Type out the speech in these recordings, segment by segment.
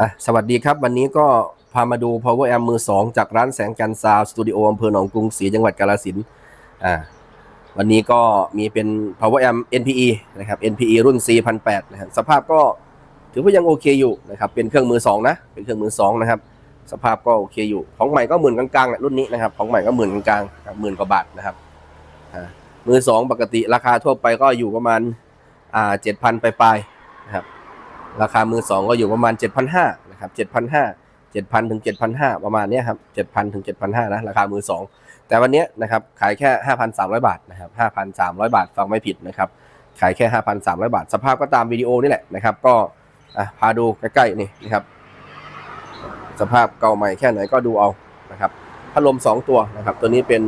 อะสวัสดีครับ วันนี้ก็พามาดู Power Amp มือ 2 จากร้านแสงจันทร์ซาวสตูดิโออำเภอหนองกรุงศรีจังหวัดกาฬสินธุ์อ่าวันนี้ก็มีเป็น Power Amp NPE นะครับ NPE รุ่น C1008 นะครับสภาพก็ถือว่ายังโอเคอยู่นะครับเป็นเครื่องมือ 2 นะ เป็นเครื่องมือ 2 นะครับ สภาพก็โอเคอยู่ ของใหม่ก็หมื่นกลางๆแหละรุ่นนี้นะครับของใหม่ก็หมื่นกลางๆหมื่นกว่าบาทนะครับอ่ามือ 2 ปกติราคาทั่วไปก็อยู่ประมาณอ่าเจ็ดพันปลายๆนะครับ ราคามือสองก็อยู่ประมาณ 7,500นะครับ7,500 7,000ถึง7,500ประมาณนี้ครับ7,000ถึง7,500นะราคามือสองแต่วันนี้นะครับขายแค่ 5,300 บาทนะครับ5,300 บาทฟังไม่ผิดนะครับขายแค่ 5,300 บาท สภาพก็ตามวิดีโอนี่แหละนะครับ ก็พาดูใกล้ๆนี่นะครับสภาพเก่าใหม่แค่ไหนก็ดูเอานะครับพัดลม 2 ตัวนะครับตัวนี้เป็น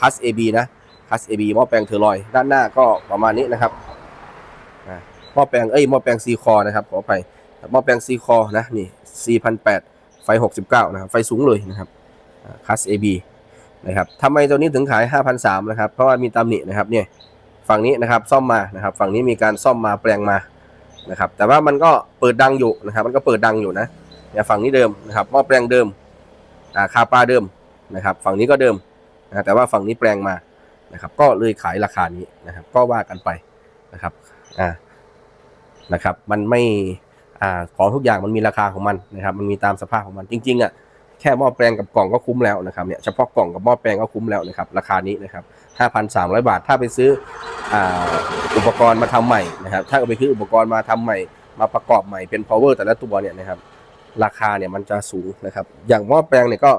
คัส AB นะคัส AB หม้อแปลงเทอร์ลอย ด้านหน้าก็ประมาณนี้นะครับ หม้อแปลงเอ้ยหม้อแปลงซีคอนะครับขออภัยหม้อแปลงซีคอนะนี่4,008ไฟ 69 นะครับ ไฟสูงเลยนะครับคัส AB นะครับทำไมตัวนี้ถึงขาย 5,300 นะครับ เพราะว่ามีตำหนินะครับเนี่ยฝั่งนี้นะครับซ่อมมานะครับ ฝั่งนี้มีการซ่อมมาแปลงมานะครับ แต่ว่ามันก็เปิดดังอยู่นะครับ มันก็เปิดดังอยู่นะเนี่ยฝั่งนี้เดิมนะครับหม้อแปลงเดิมอ่าคาปลาเดิมนะครับ ฝั่งนี้ก็เดิมนะแต่ว่าฝั่งนี้แปลงมานะครับ ก็เลยขายราคานี้นะครับ ก็ว่ากันไปนะครับอ่า นะครับ มันไม่อ่าของทุกอย่างมันมีราคาของมันนะครับ มันมีตามสภาพของมันจริงๆอะแค่หม้อแปลงกับกล่องก็คุ้มแล้วนะครับเนี่ยเฉพาะกล่องกับหม้อแปลงก็คุ้มแล้วนะครับราคานี้นะครับ 5,300 บาท ถ้าไปซื้ออุปกรณ์มาทำใหม่นะครับ ถ้าไปซื้ออุปกรณ์มาทำใหม่ มาประกอบใหม่เป็น power แต่ละตัวเนี่ยนะครับราคาเนี่ยมันจะสูงนะครับ อย่างหม้อแปลงเนี่ยก็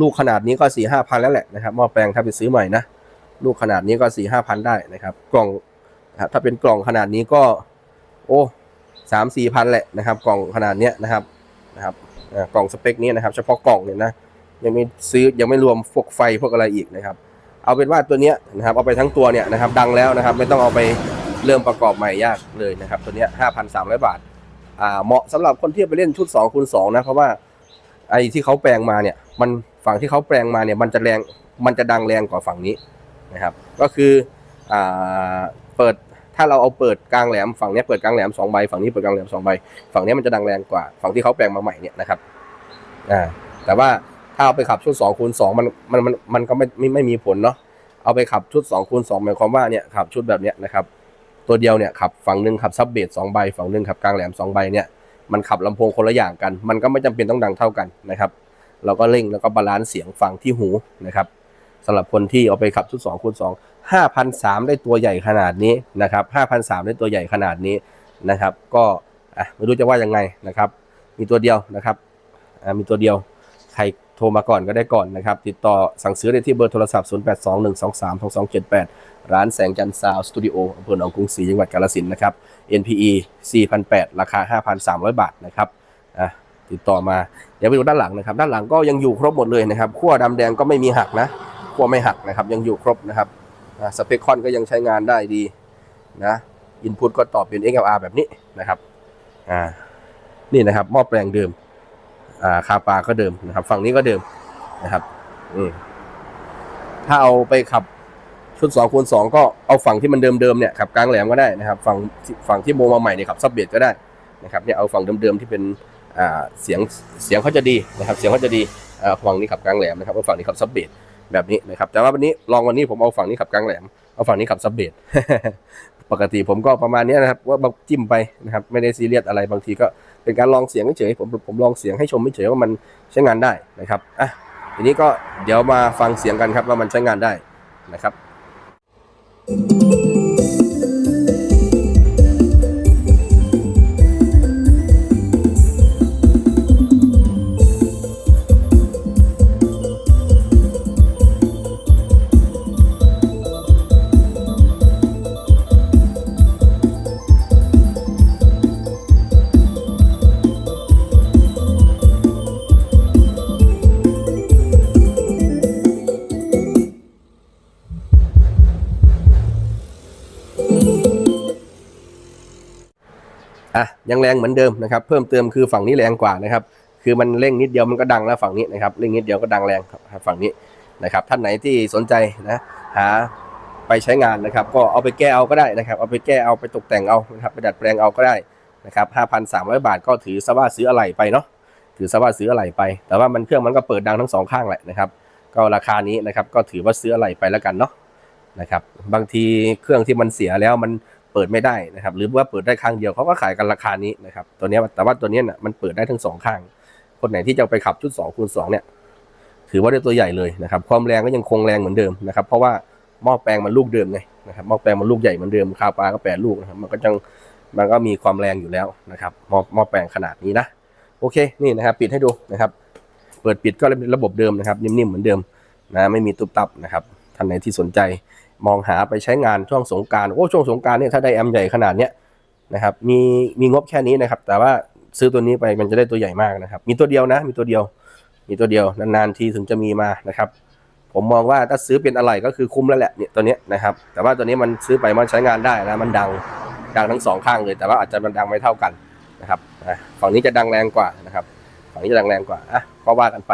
ลูกขนาดนี้ก็4 5 0 0 0แล้วแหละนะครับหม้อแปลงถ้าไปซื้อใหม่นะลูกขนาดนี้ก็4 5 0 0 0ได้นะครับ กล่องถ้าเป็นกล่องขนาดนี้ก็ โอ้สามสี่พันแหละนะครับกล่องขนาดเนี้ยนะครับนะครับกล่องสเปคนี้นะครับ เฉพาะกล่องเนี่ยนะยังไม่ซื้อยังไม่รวมพวกไฟพวกอะไรอีกนะครับ เอาเป็นว่าตัวเนี้ยนะครับเอาไปทั้งตัวเนี่ยนะครับดังแล้วนะครับ ไม่ต้องเอาไปเริ่มประกอบใหม่ยากเลยนะครับ ตัวเนี้ยห้าพันสามร้อยบาทอ่าเหมาะสำหรับคนที่ไปเล่นชุด2คูณ2นะเพราะว่าไอ้ที่เขาแปลงมาเนี่ยมันฝั่งที่เขาแปลงมาเนี่ยมันจะแรงมันจะดังแรงกว่าฝั่งนี้นะครับ ก็คืออ่าเปิด ถ้าเราเอาเปิดกลางแหลมฝั่งนี้เปิดกลางแหลมสองใบฝั่งนี้เปิดกลางแหลมสองใบฝั่งนี้มันจะดังแรงกว่าฝั่งที่เขาแปลงมาใหม่เนี่ยนะครับอ่าแต่ว่าถ้าเอาไปขับชุด2คูณ2มันมันมันมันก็ไม่ไม่ไม่มีผลเนาะเอาไปขับชุด2คูณ2หมายความว่าเนี่ยขับชุดแบบเนี้ยนะครับตัวเดียวเนี่ยขับฝั่งหนึ่งขับซับเบสสองใบฝั่งหนึ่งขับกลางแหลมสองใบเนี่ยมันขับลำโพงคนละอย่างกัน มันก็ไม่จำเป็นต้องดังเท่ากันนะครับ เราก็เร่งแล้วก็บาลานซ์เสียงฝั่งที่หูนะครับ สำหรับคนที่เอาไปขับชุด2คูณ2 5,003ได้ตัวใหญ่ขนาดนี้นะครับ5,003ได้ตัวใหญ่ขนาดนี้นะครับ ก็ไม่รู้จะว่ายังไงนะครับ มีตัวเดียวนะครับมีตัวเดียวใครโทรมาก่อนก็ได้ก่อนนะครับ ติดต่อสั่งซื้อได้ที่เบอร์โทรศัพท์ 0821232278 ร้านแสงจันทร์ซาวสตูดิโออำเภอหนองกรุงศรีจังหวัดกาฬสินธุ์นะครับ NPE 4,008ราคา 5,300 บาทนะครับติดต่อมา เดี๋ยวไปดูด้านหลังนะครับ ด้านหลังก็ยังอยู่ครบหมดเลยนะครับขั้วดำแดงก็ไม่มีหักนะ ขั้วไม่หักนะครับ ยังอยู่ครบนะครับสเปคคอนก็ยังใช้งานได้ดีนะอินพุตก็ตอบเป็น XLR แบบนี้นะครับอ่านี่นะครับหม้อแปลงเดิมอ่าคาปาก็เดิมนะครับ ฝั่งนี้ก็เดิมนะครับอืมถ้าเอาไปขับชุด2คูณ2ก็เอาฝั่งที่มันเดิมๆเนี่ยขับกลางแหลมก็ได้นะครับ ฝั่งฝั่งที่โมมาใหม่เนี่ยขับซับเบสก็ได้นะครับเนี่ยเอาฝั่งเดิมๆที่เป็นอ่าเสียงเสียงเขาจะดีนะครับ เสียงเขาจะดีอ่าฝั่งนี้ขับกลางแหลมนะครับเอาฝั่งนี้ขับซับเบส แบบนี้นะครับ แต่ว่าวันนี้ลองวันนี้ผมเอาฝั่งนี้ขับกลางแหลม เอาฝั่งนี้ขับซับเบดปกติผมก็ประมาณนี้นะครับ ว่าจิ้มไปนะครับ ไม่ได้ซีเรียสอะไรบางทีก็เป็นการลองเสียงเฉยผมผมลองเสียงให้ชมเฉยว่ามันใช้งานได้นะครับอะทีนี้ก็เดี๋ยวมาฟังเสียงกันครับว่ามันใช้งานได้นะครับ อะยังแรงเหมือนเดิมนะครับ เพิ่มเติมคือฝั่งนี้แรงกว่านะครับ คือมันเร่งนิดเดียวมันก็ดังแล้วฝั่งนี้นะครับเร่งนิดเดียวก็ดังแรงครับฝั่งนี้นะครับ ท่านไหนที่สนใจนะหาไปใช้งานนะครับ ก็เอาไปแก้เอาก็ได้นะครับ เอาไปแก้เอาไปตกแต่งเอานะครับไปดัดแปลงเอาก็ได้นะครับ5,300 บาทก็ถือซะว่าซื้ออะไรไปเนาะถือซะว่าซื้ออะไรไป แต่ว่ามันเครื่องมันก็เปิดดังทั้งสองข้างแหละนะครับ ก็ราคานี้นะครับก็ถือว่าซื้ออะไรไปแล้วกันเนาะนะครับ บางทีเครื่องที่มันเสียแล้วมัน เปิดไม่ได้นะครับ หรือว่าเปิดได้ข้างเดียวเขาก็ขายกันราคานี้นะครับตัวนี้แต่ว่าตัวนี้ยน่ะมันเปิดได้ทั้งสองข้าง คนไหนที่จะไปขับชุด2คูณ2เนี่ยถือว่าได้ตัวใหญ่เลยนะครับ ความแรงก็ยังคงแรงเหมือนเดิมนะครับ เพราะว่าหม้อแปลงมันลูกเดิมไงนะครับหม้อแปลงมันลูกใหญ่เหมือนเดิมคาปลาก็แปดลูกนะครับมันก็จังมันก็มีความแรงอยู่แล้วนะครับหม้อหม้อแปลงขนาดนี้นะโอเคนี่นะครับปิดให้ดูนะครับ เปิดปิดก็เป็นระบบเดิมนะครับ นิ่มๆเหมือนเดิมนะไม่มีตุบตับนะครับท่านไหนที่สนใจ มองหาไปใช้งานช่วงสงการโอ้ช่วงสงการเนี่ยถ้าได้แอมใหญ่ขนาดเนี้ยนะครับมีมีงบแค่นี้นะครับ แต่ว่าซื้อตัวนี้ไปมันจะได้ตัวใหญ่มากนะครับ มีตัวเดียวนะ มีตัวเดียว มีตัวเดียวนานๆทีถึงจะมีมานะครับ ผมมองว่าถ้าซื้อเป็นอะไรก็คือคุ้มแล้วแหละเนี่ยตัวเนี้ยนะครับ แต่ว่าตัวนี้มันซื้อไปมันใช้งานได้นะมันดังดังทั้งสองข้างเลย แต่ว่าอาจจะมันดังไม่เท่ากันนะครับฝั่งนี้จะดังแรงกว่านะครับฝั่งนี้จะดังแรงกว่าอะก็ว่ากันไป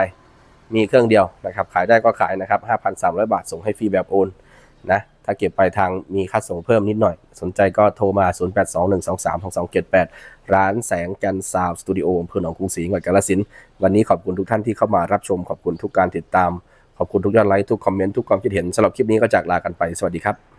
มีเครื่องเดียวนะครับ ขายได้ก็ขายนะครับ5,300 บาทส่งให้ฟรีแบบโอน นะถ้าเก็บปลายทางมีค่าส่งเพิ่มนิดหน่อย สนใจก็โทรมา 0821232278 ร้านแสงจันซาวสตูดิโออำเภอหนองกรุงศรีจังหวัดกาฬสินธุ์วันนี้ขอบคุณทุกท่านที่เข้ามารับชมขอบคุณทุกการติดตาม ขอบคุณทุกยอดไลค์ทุกคอมเมนต์ทุกความคิดเห็นสำหรับคลิปนี้ก็จากลากันไปสวัสดีครับ